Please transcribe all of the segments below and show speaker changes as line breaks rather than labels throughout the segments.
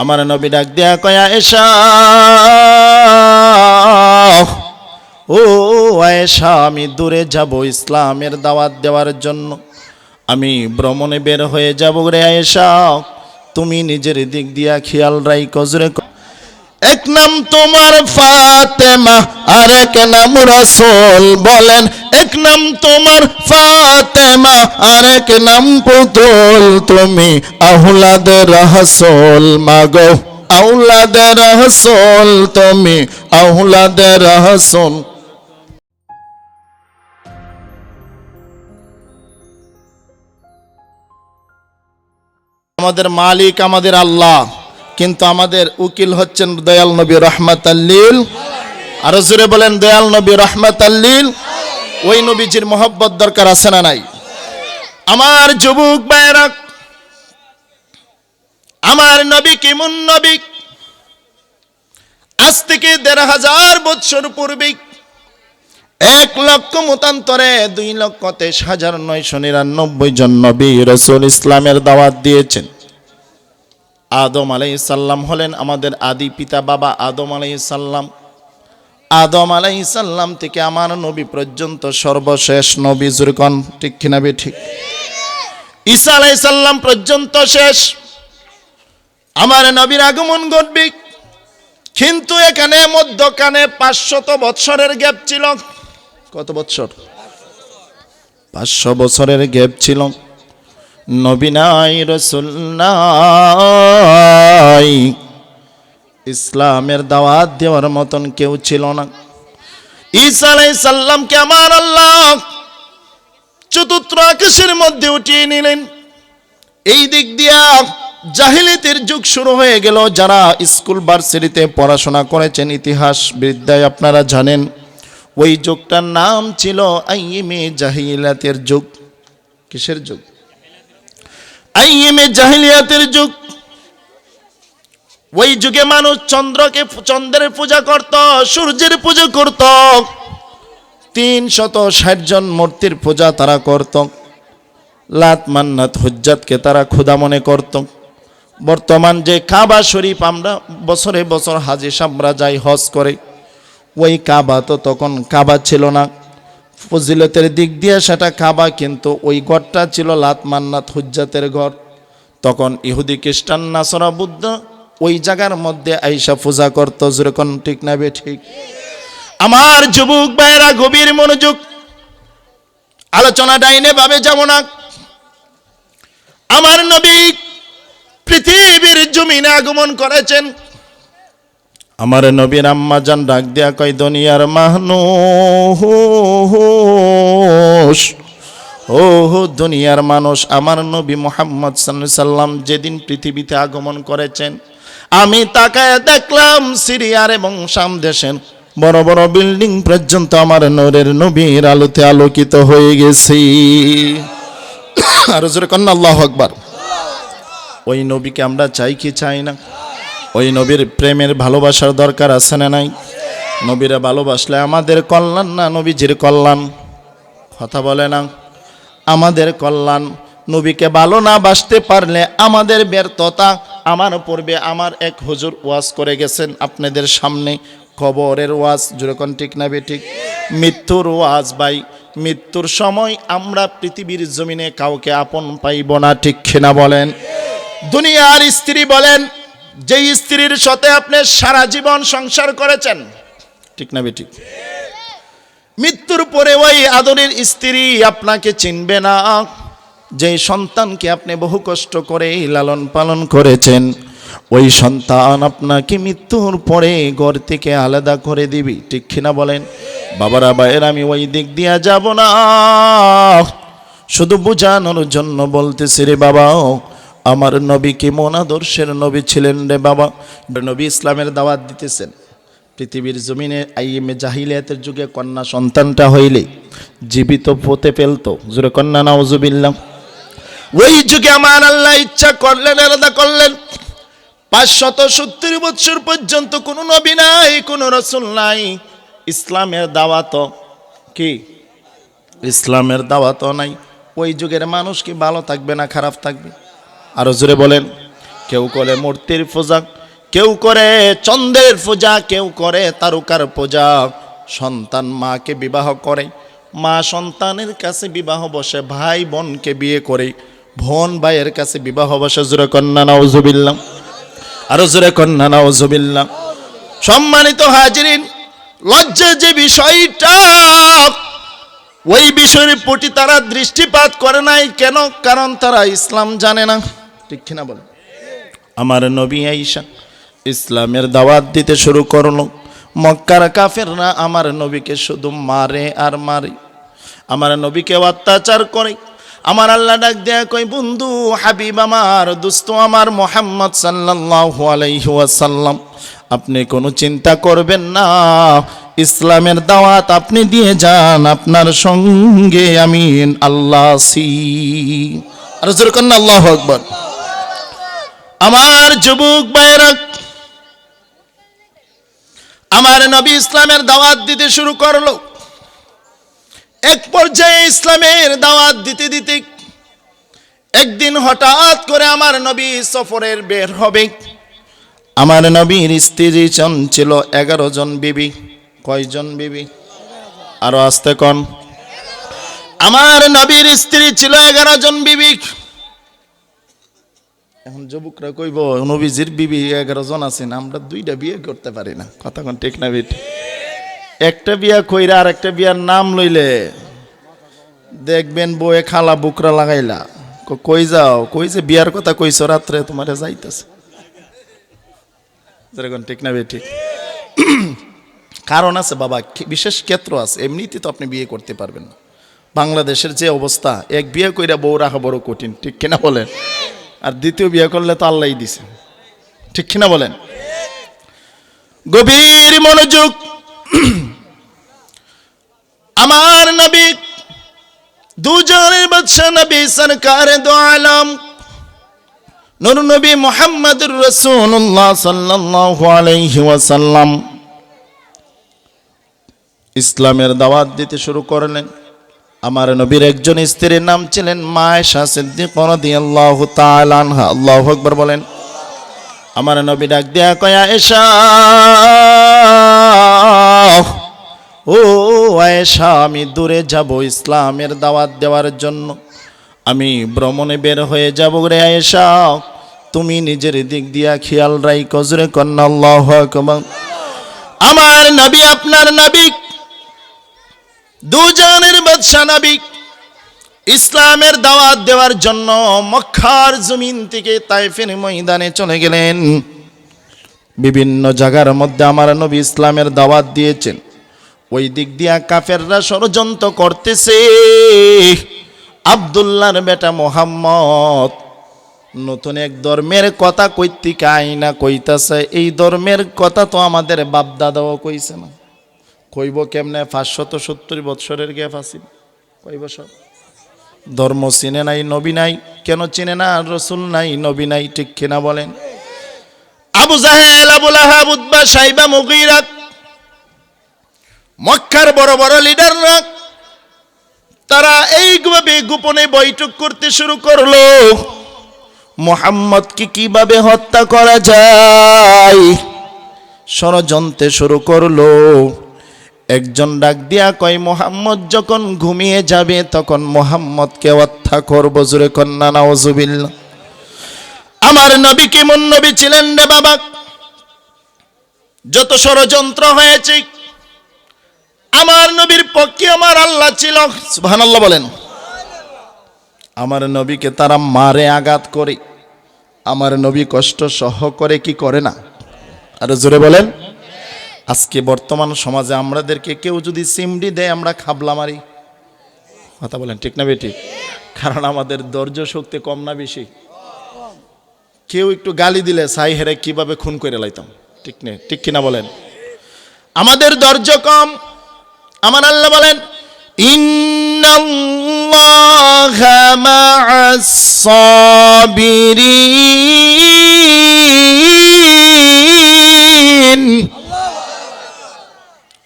আমার নবী ডাক দেয়া কয়া, এসা। ও আয়েশা, আমি দূরে যাব ইসলামের দাওয়াত দেওয়ার জন্য। আমি ভ্রমণে বের হয়ে যাব রে আয়েশা। তুমি নিজের দিক দিয়া খেয়াল রাই কজরে এক নাম তোমার ফাতেমা, আর এক নাম রসুল বলেন। এক নাম তোমার ফাতেমা আর এক নাম পুতুল, তুমি আহুলাদের রহসুল মাগো। আউলাদের রহসুল তুমি আহুলাদের রহসুল আমাদের মালিক আমাদের আল্লাহ, কিন্তু আমাদের উকিল হচ্ছেন দয়াল নবী রহমত আল্লিল আরও জোরে বলেন, দয়াল নবী রহমত আল্লিল ওই নবীজির মোহব্বত দরকার আছে না নাই? আমার যুবক ভাইয়েরা, আমার নবী কেমন নবী? আজ থেকে দেড় হাজার বৎসর পূর্বে এক লক্ষ মতান্তরে দুই লক্ষ তেইশ হাজার নয়শো নিরানব্বই জন নবী রসুল ইসলামের দাওয়াত দিয়েছেন। আদম আলাই সাল্লাম হলেন আমাদের আদি পিতা বাবা আদম আলাই সাল্লাম আদম আলাই সাল্লাম থেকে আমার নবী পর্যন্ত সর্বশেষ নবী জুরকন ঠিক কিনা বে ঠিক? ঈসা আলাই সাল্লাম পর্যন্ত শেষ। আমার নবীর আগমন ঘটবে। কিন্তু এখানে মধ্যখানে পাঁচশত বৎসরের গ্যাপ ছিল। কত বৎসর? পাঁচশো বছরের গ্যাপ ছিল। নবী নাই, রসুল ইসলামের দাওয়াত দেওয়ার মতন কেউ ছিল না। ঈসা আমার আল্লাহ চতুর্থ আকাশের মধ্যে উঠিয়ে নিলেন। এই দিক দিয়া জাহিলিতের যুগ শুরু হয়ে গেল। যারা স্কুল, ভার্সিটিতে পড়াশোনা করেছেন, ইতিহাস বিদ্যায় আপনারা জানেন, ওই যুগটার নাম ছিল আইমে জাহিলাতের যুগ। কিসের যুগ? আইএমে জাহিলিয়াতের যুগ। ওই যুগে মানুষ চন্দ্রকে চন্দ্রের পূজা করত, সূর্যের পূজা করত। তিন শত ষাট জন মূর্তির পূজা তারা করত। লাত মান্নাত হুজ্জাতকে তারা ক্ষুদা মনে করত। বর্তমান যে কাবা শরীফ আমরা বছরে বছর হাজি সামরা যাই, হজ করে, ওই কাবা তো তখন কাবা ছিল না। ফজিলতের দিক দিয়ে সেটা কাবা, কিন্তু ওই ঘরটা ছিল লাত মান্নাত হুজ্জাতের ঘর। তখন ইহুদি খ্রিস্টান, নাসরা, বুদ্ধ ওই জায়গার মধ্যে আইসা পূজা করতো, যেরকম ঠিক না ঠিক। আমার যুবক ভাইয়েরা গভীর মনোযোগ, আলোচনা ডাইনে ভাবে যাব না। আমার নবী পৃথিবীর জমিনে আগমন করেছেন। আমার নবীর আম্মা জান ডাক দিয়া কয়, দুনিয়ার মানুষ ও হো দুনিয়ার মানুষ। আমার নবী মোহাম্মদ সাল্লাম যেদিন পৃথিবীতে আগমন করেছেন আমি তাকায় দেখলাম সিরিয়ার এবং শাম দেশের বড় বড় বিল্ডিং পর্যন্ত আমার নূরের নবীর আলোতে আলোকিত হয়ে গেছি। আর জোরে কন্যা, আল্লাহ আকবার। ওই নবীকে আমরা চাই কি চাই না? ওই নবীর প্রেমের ভালোবাসার দরকার আছে না নাই? নবীরা ভালোবাসলে আমাদের কল্যাণ না নবীজির কল্যাণ? কথা বলে না। আমাদের কল্যাণ নবীকে ভালো না বাসতে পারলে আমাদের ব্যর্থতা আমার পূর্বে আমার এক হুজুর ওয়াজ করে গেছেন। আপনাদের সামনে খবরের ওয়াজ, যেরকম ঠিক না বেঠিক মৃত্যুর ওয়াজ ভাই, মৃত্যুর সময় আমরা পৃথিবীর জমিনে কাউকে আপন পাইব না, ঠিক কিনা বলেন? দুনিয়ার স্ত্রী বলেন যে স্ত্রীর সাথে আপনি সারা জীবন সংসার করেছেন, ঠিক না বে ঠিক? মৃত্যুর পরে ওই আদরের স্ত্রী আপনাকে চিনবে না। যে সন্তানকে আপনি বহু কষ্ট করে লালন পালন করেছেন, ওই সন্তান আপনাকে মৃত্যুর পরে ঘর থেকে আলাদা করে দিবি। ঠিক কিনা বলেন? বাবারা বাইর আমি ওই দিক দিয়া যাব না। শুধু বোঝানোর জন্য বলতেছি রে বাবা, আমার নবী কেমন আদর্শের নবী ছিলেন রে বাবা? নবী ইসলামের দাওয়াত দিতেছেন। পৃথিবীর জমিনে আইএমএ জাহিলিয়াতের যুগে কন্যা সন্তানটা হইলে জীবিত পোতে ফেলতো। জোরে কন্যা, নাউজুবিল্লাহ। ওই যুগে আমার আল্লাহ ইচ্ছা করলেন, আলাদা করলেন। পাঁচশত সত্তর বছর পর্যন্ত কোনো নবী নাই, কোনো রসুল নাই। ইসলামের দাওয়াত কি? ইসলামের দাওয়াত নাই। ওই যুগের মানুষ কি ভালো থাকবে না খারাপ থাকবে? আরও জোরে বলেন। কেউ করে মূর্তির পূজা, কেউ করে চন্দ্রের পূজা, কেউ করে তারকার পূজা। সন্তান মাকে বিবাহ করে, মা সন্তানের কাছে বিবাহ বসে, ভাই বোনকে বিয়ে করে। বোন ভাইয়ের কাছে বিবাহ বসে, জোরে কন্যা, নাউজুবিল্লাহ। আরও জোরে কন্যা, নাউজুবিল্লাহ। সম্মানিত হাজিরিন, লজ্জা যে বিষয়টা, ওই বিষয়ের প্রতি তারা দৃষ্টিপাত করে নাই কেন? কারণ তারা ইসলাম জানে না। ঠিক কিনা বলে আমার নবী আইসা ইসলামের দাওয়াত দিতে শুরু করল। মক্কার কাফেররা আমার নবীকে শুধু মারে আর মারে। আমার নবীকে অত্যাচার করে আমার আল্লাহ ডাক দেয়া কই বন্ধু, হাবিব আমার, দোস্ত আমার মোহাম্মদ সাল্লাল্লাহু আলাইহি আপনি কোনো চিন্তা করবেন না। ইসলামের দাওয়াত আপনি দিয়ে যান, আপনার সঙ্গে আমি আল্লাহ সি। আর জোর কন্যা, আল্লাহ আকবর। আমার যুবক বাইরাক আমার নবী ইসলামের দাওয়াত দিতে শুরু করল। এক পর্যায়ে ইসলামের দাওয়াত দিতে দিতে একদিন হঠাৎ করে আমার নবী সফরের বের হবে। আমার নবীর স্ত্রী জন ছিল এগারো জন বিবি। কয়জন বিবি? আরও আসতে কন। আমার নবীর স্ত্রী ছিল এগারো জন বিবি। এখন যুবকরা কইব, নবীজির বিবি এগারো জন আছেন, আমরা দুইটা বিয়ে করতে পারি না। কথা ঠিক না একটা বিয়া কইরা আর একটা বিয়ার নাম লইলে দেখবেন বয়ে খালা বুকরা লাগাইলা। কই যাও? কই যে বিয়ার কথা কইছো? রাত্রে তোমারে যাইতেছে। ঠিক না ঠিক। কারণ আছে বাবা বিশেষ ক্ষেত্র আছে এমনিতে তো আপনি বিয়ে করতে পারবেন না। বাংলাদেশের যে অবস্থা, এক বিয়ে কইরা বউ রাখা বড় কঠিন, ঠিক কিনা বলেন? আর দ্বিতীয় বিয়ে করলে তো আল্লাহ দিছে। ঠিক কিনা বলেন? গভীর মনোযোগ আমার নবী, দুজনের বাদশা নবী সরকার দো আলম। নুর নবী মোহাম্মদুর রসুল্লাহ সাল্লাল্লাহু আলাইহি ওয়াসাল্লাম ইসলামের দাওয়াত দিতে শুরু করলেন। আমার নবীর একজন স্ত্রীর নাম ছিলেন মায়েশা সিদ্দিক রাদিয়াল্লাহু তাআলা আনহা। আল্লাহু বলেন, আমার নবী ডাক দেয়া কয়া এসা ও আয়েশা, আমি দূরে যাব ইসলামের দাওয়াত দেওয়ার জন্য। আমি ভ্রমণে বের হয়ে যাব রে আয়েশা। তুমি নিজের দিক দিয়া খেয়াল রাই কজরে কন্যা আমার নবী আপনার নবী, দুজনের বাদশা নাবিক ইসলামের দাওয়াত দেওয়ার জন্য মক্কার জমিন থেকে তাইফের ময়দানে চলে গেলেন। বিভিন্ন জায়গার মধ্যে আমার নবী ইসলামের দাওয়াত দিয়েছেন। ওই দিক দিয়া কাফেররা ষড়যন্ত্র করতেছে। আবদুল্লাহর বেটা মোহাম্মদ নতুন এক ধর্মের কথা কইতিকা আইনা কইতাছে? এই ধর্মের কথা তো আমাদের বাপদাদাও কইছে না। কইব কেমনে? পাঁচশত সত্তর বৎসরের গ্যাপ আছে। কই বছর ধর্ম চিনে নাই, নবী নাই। কেন চিনে না? রসুল নাই, নবী নাই, ঠিক কিনা বলেন। আবু জাহেল আবুল আহাব সাইবা মুগিরাত মক্কার বড় বড় লিডাররা, তারা এইভাবে গোপনে বৈঠক করতে শুরু করল। মোহাম্মদকে কীভাবে হত্যা করা যায়? ষড়যন্ত্রে শুরু করল। একজন ডাক দিয়া কয়, মোহাম্মদ যখন ঘুমিয়ে যাবে, তখন মোহাম্মদকে হত্যা করব, জুরে কন্যা নাওজুবিল্লা আমার নবী কেমন নবী ছিলেন রে বাবা? যত ষড়যন্ত্র হয়েছে আমার নবীর পক্ষে আমার আল্লাহ ছিল। সুবহানাল্লাহ বলেন। আমার নবীকে তারা মারে আঘাত করে। আমার নবী কষ্ট সহ করে কি করে না? আরও জোরে বলেন। আজকে বর্তমান সমাজে আমাদেরকে কেউ যদি সিমডি দেয়, আমরা খাবলা মারি। কথা বলেন, ঠিক না বেটি কারণ আমাদের ধৈর্য শক্তি কম না বেশি। কেউ একটু গালি দিলে সাই হেরে কীভাবে খুন করে লাইতাম? ঠিক নেই ঠিক কিনা বলেন। আমাদের ধৈর্য কম আমার আল্লাহ বলেন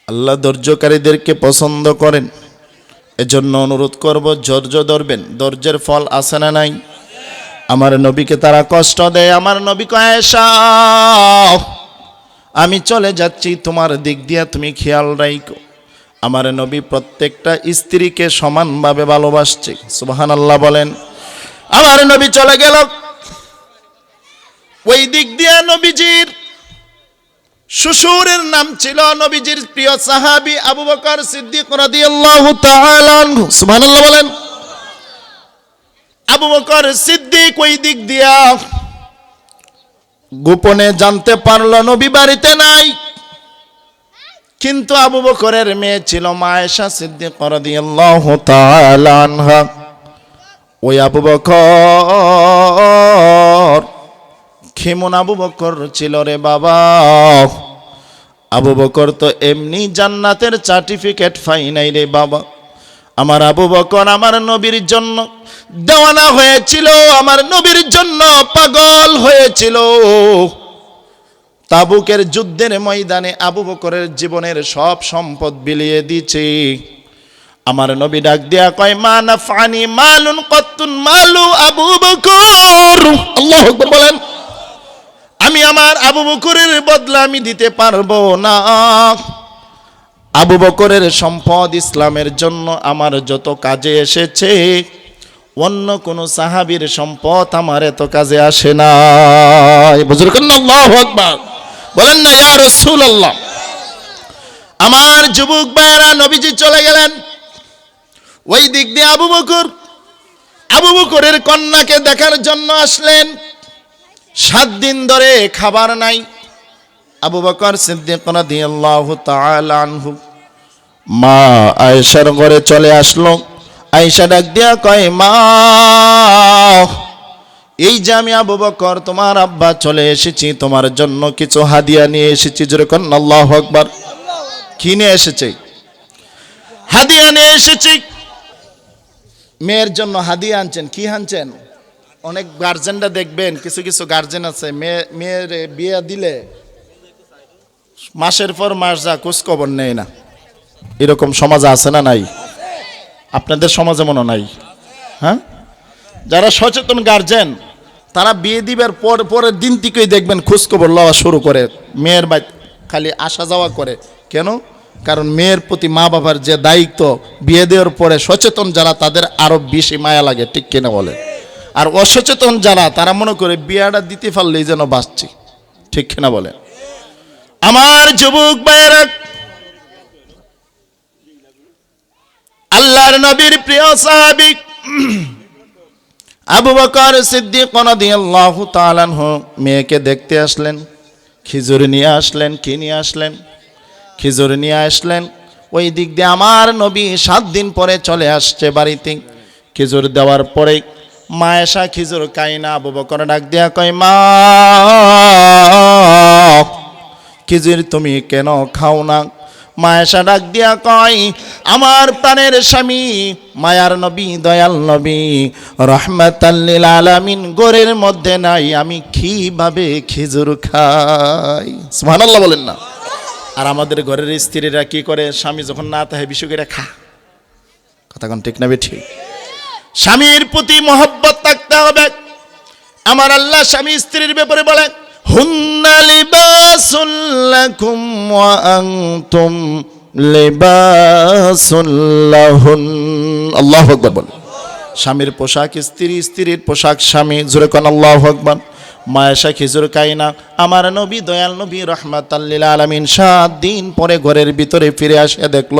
আল্লাহ ধৈর্যকারীদেরকে পছন্দ করেন। এজন্য অনুরোধ করব, ধৈর্য ধরবেন। ধৈর্যের ফল আসে না নাই? আমার নবীকে তারা কষ্ট দেয়। আমার নবী কয়েশা আমি চলে যাচ্ছি। তোমার দিক দিয়ে তুমি খেয়াল রাখো আমার নবী প্রত্যেকটা স্ত্রীকে সমানভাবে ভালোবাসছে। সুবাহান আল্লাহ বলেন, আমার নবী চলে গেল। ওই দিক দিয়ে নবীজির শ্বশুরের নাম ছিল নবীজির প্রিয় সাহাবি আবু বকর সিদ্দিক রাদিয়াল্লাহু তাআলা সুবহানাল্লাহ বলেন, আবু বকর সিদ্দিক ওই দিক দিয়া গোপনে জানতে পারল নবী বাড়িতে নাই। কিন্তু আবু বকরের মেয়ে ছিল মায়েশা সিদ্দিক আনহা। ওই আবু বকর খেমন আবু বকর ছিল রে বাবা। আবু বকর তো এমনি জান্নাতের সার্টিফিকেট পাই নাই রে বাবা। আমার আবু বকর আমার নবীর জন্য দেওয়ানা হয়েছিল, আমার নবীর জন্য পাগল হয়েছিল। তাবুকের যুদ্ধের ময়দানে আবু বকরের জীবনের সব সম্পদ বিলিয়ে দিছে আমার নবী ডাক দিয়া কয় মা না ফানি মালুন কত্তুন মালু আবু বকর। আল্লাহ আকবার বলেন। আমি আমার আবু বকরের বদলা আমি দিতে পারব না। আবু বকরের সম্পদ ইসলামের জন্য আমার যত কাজে এসেছে অন্য কোন সাহাবীর সম্পদ আমার এত কাজে আসে না বুজুর্গ আল্লাহ আকবার। বলেন না, ইয়া রাসূলুল্লাহ। আমার যুবক ভাইয়েরা, নবীজি চলে গেলেন। ওই দিক দিয়ে আবু বকর, আবু বকরের কন্যাকে দেখার জন্য আসলেন। সাত দিন ধরে খাবার নাই। আবু বকর সিদ্দিক রাদিয়াল্লাহু তাআলা আনহু। মা আয়েশার ঘরে চলে আসলো। আয়েশা ডাক দিয়া কয়, মা এই যে আমি আবু বকর, তোমার আব্বা চলে এসেছি, তোমার জন্য কিছু হাদিয়া নিয়ে এসেছি, যেরকম আল্লাহু আকবার। কি নিয়ে এসেছে? হাদিয়া নিয়ে এসেছি। মেয়ের জন্য হাদিয়া আনছেন, কি আনছেন? অনেক গার্জেনরা দেখবেন, কিছু কিছু গার্জেন আছে, মেয়ে, মেয়ের বিয়ে দিলে মাসের পর মাস যা খোঁজ খবর নেয় না। এরকম সমাজে আছে না নাই? আপনাদের সমাজে মনে নাই? হ্যাঁ? যারা সচেতন গার্জেন তারা বিয়ে দিবার পর, পরের দিন থেকেই দেখবেন খোঁজখবর লওয়া শুরু করে। মেয়ের বাড়ি খালি আসা যাওয়া করে। কেন? কারণ মেয়ের প্রতি মা বাবার যে দায়িত্ব, বিয়ে দেওয়ার পরে সচেতন যারা, তাদের আরও বেশি মায়া লাগে, ঠিক কিনা বলে? আর অসচেতন যারা, তারা মনে করে বিয়াটা দিতে পারলেই যেন বাঁচছি, ঠিক কিনা বলে? আমার যুবক ভাইয়েরা, আল্লাহর নবীর প্রিয় সাহাবিক আবু বকর সিদ্দিক রাদিয়াল্লাহু তাআলা আনহু মেয়েকে দেখতে আসলেন, খিজুর নিয়ে আসলেন, কি নিয়ে আসলেন? খিজুর নিয়ে আসলেন, ওই দিক দিয়ে আমার নবী সাত দিন পরে চলে আসছে বাড়িতে। খিজুর দেওয়ার পরে মায়েশা খিজুর খাই না, আবু বকর ডাক দিয়া কয়, মা, খিজুর তুমি কেন খাও না? মায়েশা ডাক দিয়া কয়, আমার প্রাণের স্বামী, মায়ার নবী, দয়াল নবী রহমাতাল্লিল আলামিন, গোরের মধ্যে নাই, আমি কীভাবে খেজুর খাই? সুবহানাল্লাহ বলেন না। আর আমাদের ঘরের স্ত্রীরা কি করে, স্বামী যখন না তাহে বিশু খা। কথা কোন ঠিক না ঠিক স্বামীর প্রতি মহব্বত থাকতে হবে। আমার আল্লাহ স্বামী স্ত্রীর ব্যাপারে বলেন হুন্না لباس لكم وأنتم لباس لهن الله أكبر স্বামীর পোশাক, স্ত্রী, স্ত্রীর পোশাক, স্বামী, জোরে কন, আল্লাহ আকবার। মায়েশা খিজুর কাইনা, আমার নবী দয়াল নবী রহমাত আলমিন সাত দিন পরে ঘরের ভিতরে ফিরে আসে দেখল,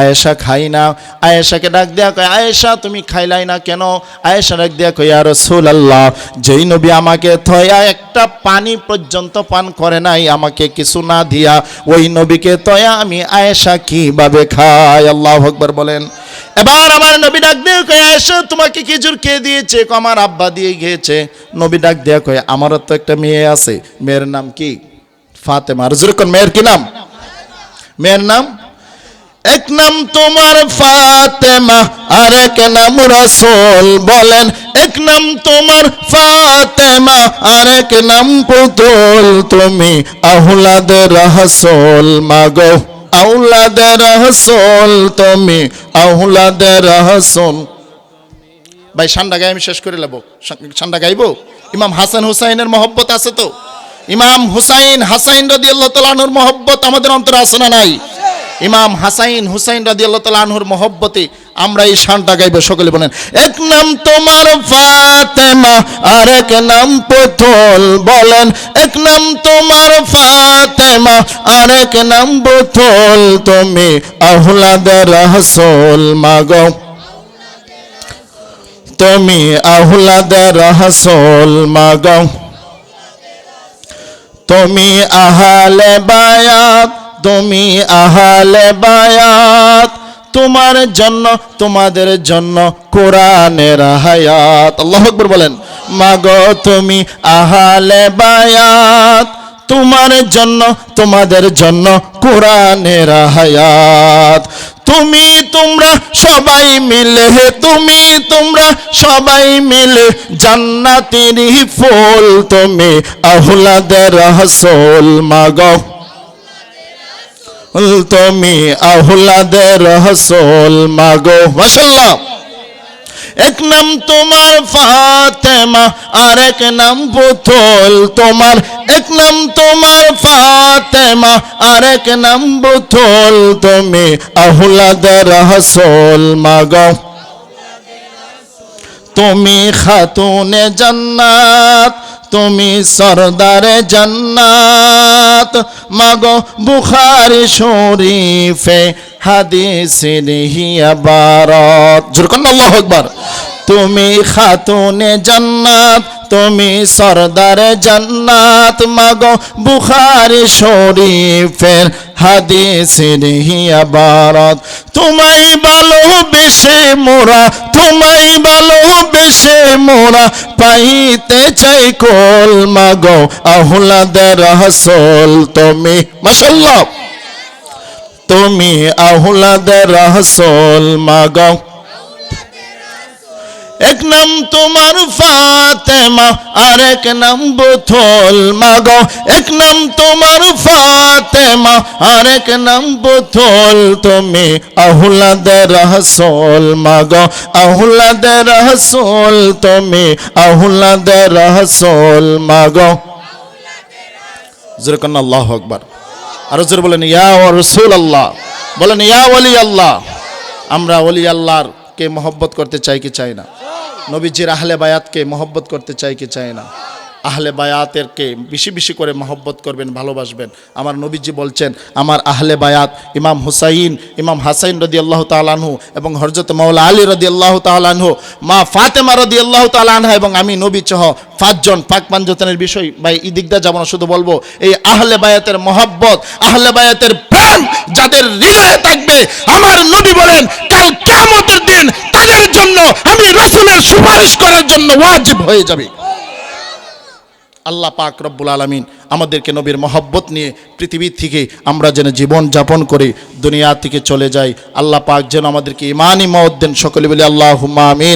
আয়েশা খাই না। আয়েশাকে ডাক দেয়া কয়, আয়েশা, তুমি খাইলাই না কেন? আয়েশা ডাক দেয়া কয় আর রসুল আল্লাহ যেই নবী আমাকে থয়া একটা পানি পর্যন্ত পান করে নাই, আমাকে কিছু না দিয়া, ওই নবীকে তয়া আমি আয়েশা কীভাবে খাই? আল্লাহ আকবার বলেন। এবার আমার নবী ডাক দিয়ে কয়ে, আয়েশা, তোমাকে খেজুর কে দিয়েছে? আমার আব্বা দিয়ে গিয়েছে। নবী ডাক দেয়া কয়ে আমারও তো একটা মেয়ে আছে। মেয়ের নাম কি? ফাতেমা। যেরকম মেয়ের কি নাম? মেয়ের নাম? এক নাম তোমার ফাতেমা, আর এক নাম রসুল বলেন। এক নাম তোমার ফাতেমা, আর এক নাম পুতুল। তুমি আহুলাদের রহসুল মাগো। আউলাদের রহসুল তুমি আউলাদের রহসুল ভাই, সান্ডা গায়ে আমি শেষ করে নেব সান্ডা গাইবো? ইমাম হাসান হুসাইনের মহব্বত আছে তো? ইমাম হুসাইন, হাসাইন রাদি আল্লাহ তালাহুর মহব্বত আমাদের অন্তরে আছে না নাই? ইমাম হাসাইন, হুসাইন রাদি আল্লাহ তালাহুর মহব্বতে আমরা এই শানটা গাইবো, সকলে বলেন, এক নাম তোমার ফাতেমা, আর এক নাম পুতুল। বলেন, এক নাম তোমার ফাতেমা, আর এক নাম পুতুল। তুমি আহলাদের রহসুল মাগো। তুমি আহলাদের রহসুল মাগ। তুমি আহালে বায়াত, তুমি আহালে বায়াত। তোমার জন্য, তোমাদের জন্য কোরআনের হায়াত। আল্লাহ আকবর বলেন, মাগো তুমি আহালে বায়াত। তোমার জন্য, তোমাদের জন্য কোরআনের হায়াত। তুমি তোমরা সবাই মিলে, তুমি তোমরা সবাই মিলে জান্নাতের ফুল, তুমি আহলাদের রহসুল মাগো। তুমি আহলাদের রহসুল মাগো। মাশাল্লাহ এক নাম তোমার ফাতেমা, আর এক নাম বোতল তোমার। এক নাম তোমার ফাতেমা, আর এক নাম বোতল তুমি। আহলাদের হাসল মাগ। তুমি খাতুনে জান্নাত তুমি সরদারে জান্নাত। মাগো বুখারি শরীফে হাদিসের হিয়া বারত জোরকন আল্লাহু আকবার। তুমি খাতুনে জান্নাত তুমি সরদারে জান্নাত, মাগো বুখারি শরীফের হাদিসের হিয়া বারত তোমায় ভালোবেসে মোরা, তোমায় ভালোবেসে মোরা পাইতে চাই কোল, মাগো আহলাদের রহসুল তুমি। মাশাল্লাহ তুমি আহলাদের রহসুল মাগো। এক নাম তোমার ফাতেমা, আর এক নাম বুথল মাগো। এক নাম তোমার ফাতেমা, আর এক নাম বুথল তুমি আহুলাদের রহসুল মাগো। আহুলাদের রহসুল তুমি আহুলাদের রহসুল মাগো। জোরে কন্যা আল্লাহ আকবার। আরও জোরে বলেন, ইয়া রসুল আল্লাহ বলেন, ইয়া ওলি আল্লাহ। আমরা ওলি আল্লাহর মহব্বত করতে চাই কি চাই না? নবীজির আহলে বায়াতকে মহব্বত করতে চাই কি চাই না? আহলে বায়াতেরকে বেশি বেশি করে মহব্বত করবেন, ভালোবাসবেন। আমার নবীজি বলছেন, আমার আহলে বায়াত ইমাম হুসাইন, ইমাম হাসাইন রদি আল্লাহ তালানহু এবং হরজত মাওলা আলী রদি আল্লাহ তালানহু মা ফাতেমা রদি আল্লাহ তালানহা এবং আমি নবী চহ পাঁচজন পাক পাঞ্জতনের বিষয়, ভাই ইদিকদা যাব না, শুধু বলব, এই আহলে বায়াতের মহব্বত, আহলে বায়াতের প্রেম যাদের হৃদয়ে থাকবে, আমার নবী বলেন, কাল কিয়ামতের দিন তাদের জন্য আমি রাসূলের সুপারিশ করার জন্য ওয়াজিব হয়ে যাবে। আল্লাহ পাক রব্বুল আলমিন আমাদেরকে নবীর মহব্বত নিয়ে পৃথিবীর থেকে আমরা যেন জীবন যাপন করে, দুনিয়া থেকে চলে যাই। আল্লাহ পাক যেন আমাদেরকে ইমানই মহদ্দেন সকলে বলে আল্লাহ আমিন।